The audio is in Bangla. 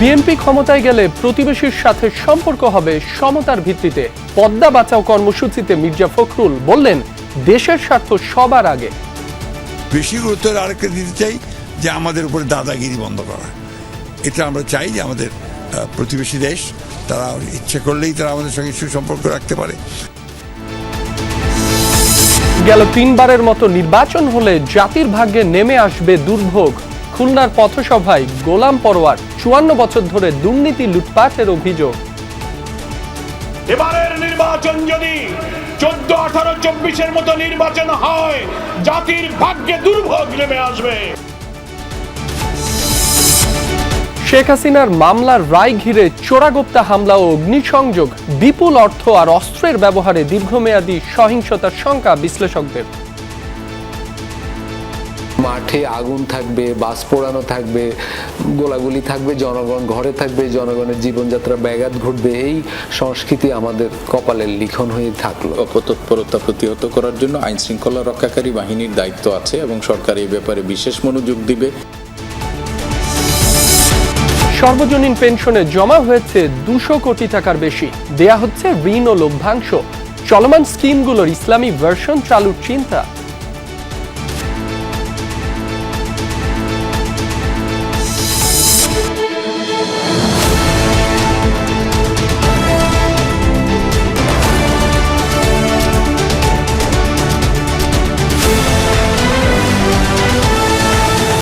বিএনপি ক্ষমতায় গেলে প্রতিবেশীর সাথে সম্পর্ক হবে সমতার ভিত্তিতে। পদ্মা বাঁচাও কর্মসূচিতে মির্জা ফখরুল বললেন দেশের স্বার্থ সবার আগে। বেশি গুরুত্ব আরেকটা দিতে চাই যে আমাদের উপরে দাদাগিরি বন্ধ করা। এটা আমরা চাই যে আমাদের প্রতিবেশী দেশ তারা ইচ্ছে করলেই তারা আমাদের সঙ্গে সুসম্পর্ক রাখতে পারে। গেল তিনবারের মতো নির্বাচন হলে জাতির ভাগ্যে নেমে আসবে দুর্ভোগ। খুলনার পথসভায় গোলাম পরোয়ার চুয়ান্ন বছর ধরে দুর্নীতি লুটপাটের অভিযোগ। এবারের নির্বাচন যদি চোদ্দ আঠারো চব্বিশের মতো নির্বাচন হয় জাতির ভাগ্যে দুর্ভোগ নেমে আসবে। শেখ হাসিনার মামলার রায় ঘিরে চোরাগোপ্তা হামলা ও অগ্নিসংযোগ বিপুল অর্থ আর অস্ত্রের ব্যবহারে দীর্ঘমেয়াদী সহিংসতার শঙ্কা বিশ্লেষকদের। মাঠে আগুন থাকবে বাস পোড়ানো থাকবে গোলাগুলি থাকবে জনগণ ঘরে থাকবে জনগণের জীবনযাত্রা ব্যাঘাত ঘটবে। এই সংস্কৃতি আমাদের কপালের লিখন হয়ে থাকল। অপতৎপরতা প্রতিহত করার জন্য আইন শৃঙ্খলা রক্ষাকারী বাহিনীর দায়িত্ব আছে এবং সরকার এই ব্যাপারে বিশেষ মনোযোগ দিবে। সর্বজনীন পেনশনে জমা হয়েছে দুশো কোটি টাকার বেশি। দেয়া হচ্ছে ঋণ ও লভ্যাংশ। চলমান স্কিমগুলোর ইসলামী ভার্সন চালুর চিন্তা।